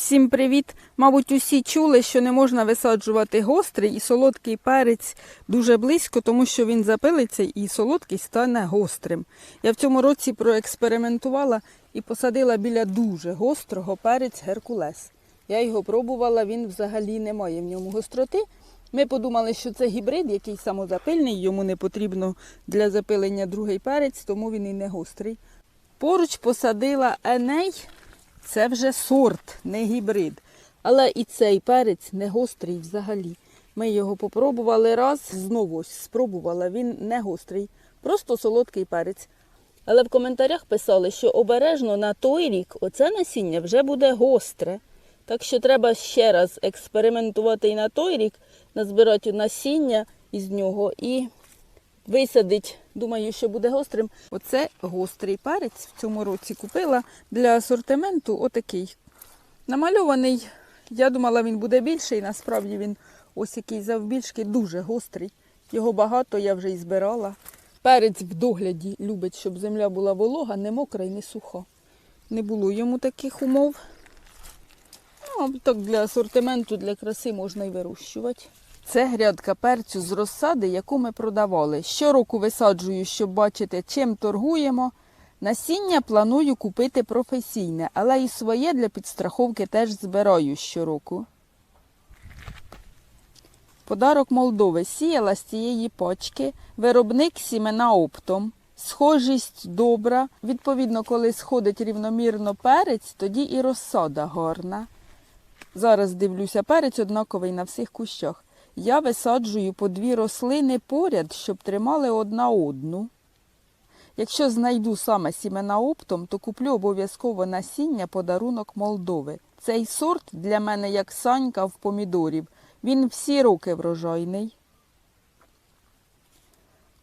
Всім привіт! Мабуть, усі чули, що не можна висаджувати гострий і солодкий перець дуже близько, тому що він запилиться і солодкий стане гострим. Я в цьому році проекспериментувала і посадила біля дуже гострого перець Геркулес. Я його пробувала, він взагалі не має в ньому гостроти. Ми подумали, що це гібрид, який самозапильний, йому не потрібно для запилення другий перець, тому він і не гострий. Поруч посадила еней це вже сорт, не гібрид. Але і цей перець не гострий взагалі. Ми його попробували раз, знову спробувала, він не гострий, просто солодкий перець. Але в коментарях писали, що обережно на той рік оце насіння вже буде гостре. Так що треба ще раз експериментувати і на той рік, назбирати насіння із нього і висадить. Думаю, що буде гострим. Оце гострий перець в цьому році купила для асортименту отакий. Намальований, я думала, він буде більший, насправді він ось який завбільшки, дуже гострий. Його багато я вже і збирала. Перець в догляді любить, щоб земля була волога, не мокра і не суха. Не було йому таких умов. Ну, так для асортименту, для краси можна і вирощувати. Це грядка перцю з розсади, яку ми продавали. Щороку висаджую, щоб бачити, чим торгуємо. Насіння планую купити професійне, але і своє для підстраховки теж збираю щороку. Подарок Молдови сіяла з цієї почки, виробник сімена оптом. Схожість добра. Відповідно, коли сходить рівномірно перець, тоді і розсада гарна. Зараз дивлюся, перець однаковий на всіх кущах. Я висаджую по дві рослини поряд, щоб тримали одна одну. Якщо знайду саме сімена оптом, то куплю обов'язково насіння подарунок Молдови. Цей сорт для мене як санька в помідорів. Він всі роки врожайний.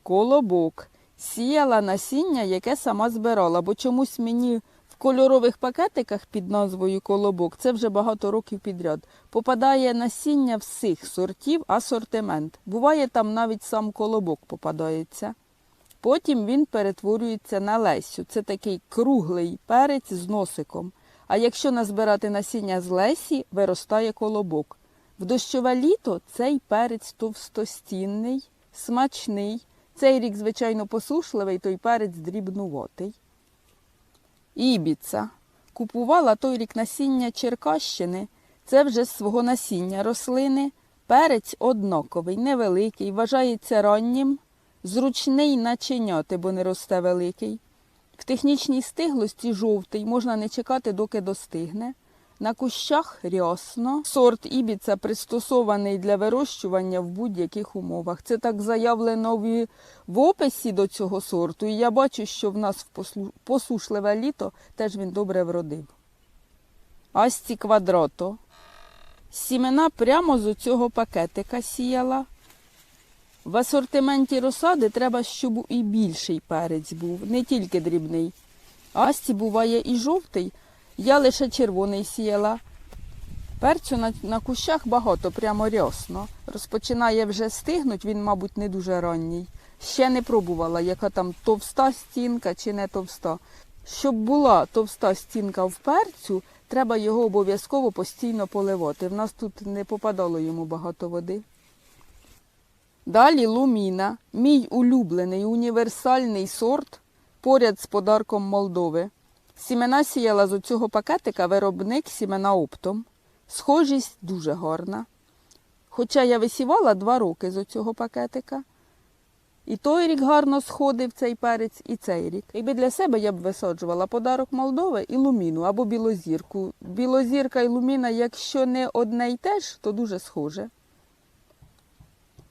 Колобок. Сіяла насіння, яке сама збирала, бо чомусь мені кольорових пакетиках під назвою колобок, це вже багато років підряд, попадає насіння всіх сортів, асортимент. Буває, там навіть сам колобок попадається. Потім він перетворюється на лесю. Це такий круглий перець з носиком. А якщо назбирати насіння з лесі, виростає колобок. В дощове літо цей перець товстостінний, смачний. Цей рік, звичайно, посушливий, той перець дрібнуватий. Ібіца. Купувала той рік насіння Черкащини. Це вже з свого насіння рослини. Перець однаковий, невеликий, вважається раннім, зручний начиняти, бо не росте великий. В технічній стиглості жовтий, можна не чекати, доки достигне. На кущах рясно. Сорт ібіца пристосований для вирощування в будь-яких умовах. Це так заявлено в, в описі до цього сорту. І я бачу, що в нас в посушливе літо теж він добре вродив. Асті квадрото. Сімена прямо з цього пакетика сіяла. В асортименті розсади треба, щоб і більший перець був, не тільки дрібний. Асті буває і жовтий. Я лише червоний сіяла. Перцю на, на кущах багато, прямо рясно. Розпочинає вже стигнуть, він, мабуть, не дуже ранній. Ще не пробувала, яка там товста стінка чи не товста. Щоб була товста стінка в перцю, треба його обов'язково постійно поливати. В нас тут не попадало йому багато води. Далі луміна, мій улюблений універсальний сорт поряд з подарком Молдови. Сімена сіяла з оцього пакетика виробник сімена оптом. Схожість дуже гарна. Хоча я висівала два роки з оцього пакетика. І той рік гарно сходив цей перець, і цей рік. Якби для себе я б висаджувала подарок Молдови і луміну або білозірку. Білозірка і луміна, якщо не одне й те ж, то дуже схоже.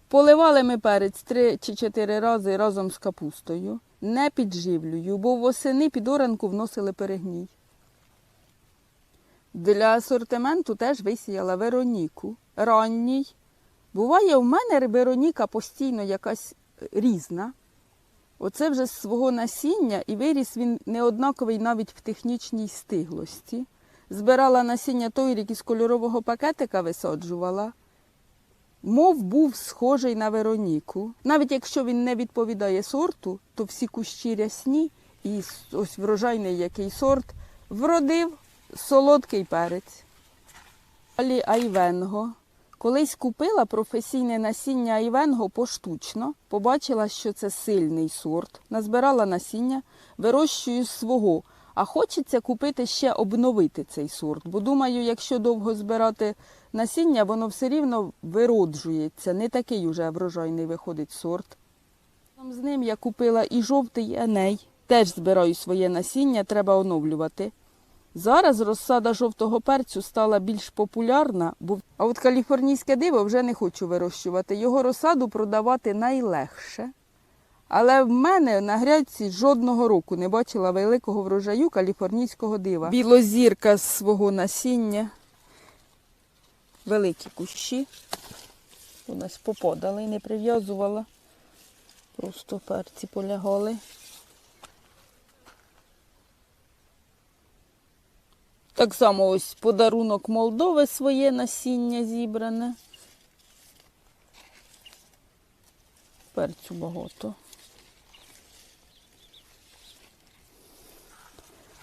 Поливали ми перець три чи чотири рази разом з капустою. Не підживлюю, бо восени під оранку вносили перегній. Для асортименту теж висіяла Вероніку. Ранній. Буває, в мене Вероніка постійно якась е, різна. Оце вже з свого насіння і виріс він неоднаковий навіть в технічній стиглості. Збирала насіння той рік із кольорового пакетика висаджувала. Мов був схожий на Вероніку. Навіть якщо він не відповідає сорту, то всі кущі рясні і ось врожайний який сорт вродив солодкий перець. Далі айвенго. Колись купила професійне насіння айвенго поштучно, побачила, що це сильний сорт, назбирала насіння, вирощую свого. А хочеться купити ще обновити цей сорт, бо думаю, якщо довго збирати насіння, воно все рівно вироджується. Не такий уже врожайний виходить сорт. З ним я купила і жовтий еней. Теж збираю своє насіння, треба оновлювати. Зараз розсада жовтого перцю стала більш популярна, бо а от каліфорнійське диво вже не хочу вирощувати. Його розсаду продавати найлегше. Але в мене на грядці жодного року не бачила великого врожаю каліфорнійського дива. Білозірка з свого насіння. Великі кущі. У нас попадали, не прив'язувала. Просто перці полягали. Так само ось подарунок Молдови своє насіння зібране. Перцю багато.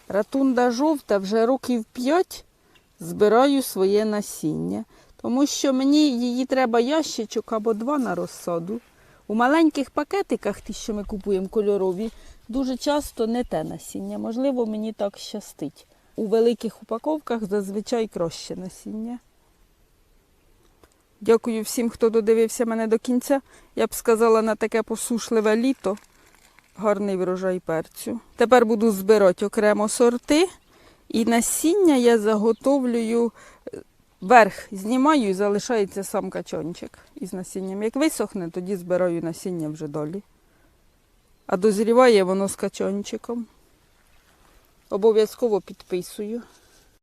Ратунда жовта вже років 5 збираю своє насіння, тому що мені її треба ящичок або два на розсаду. У маленьких пакетиках, ті, що ми купуємо кольорові, дуже часто не те насіння. Можливо, мені так щастить. У великих упаковках зазвичай краще насіння. Дякую всім, хто додивився мене до кінця. Я б сказала на таке посушливе літо. Гарний врожай перцю. Тепер буду збирати окремо сорти. І насіння я заготовлюю е, верх, знімаю і залишається сам качончик із насінням. Як висохне, тоді збираю насіння вже долі. А дозріває воно з качончиком. Обов'язково підписую.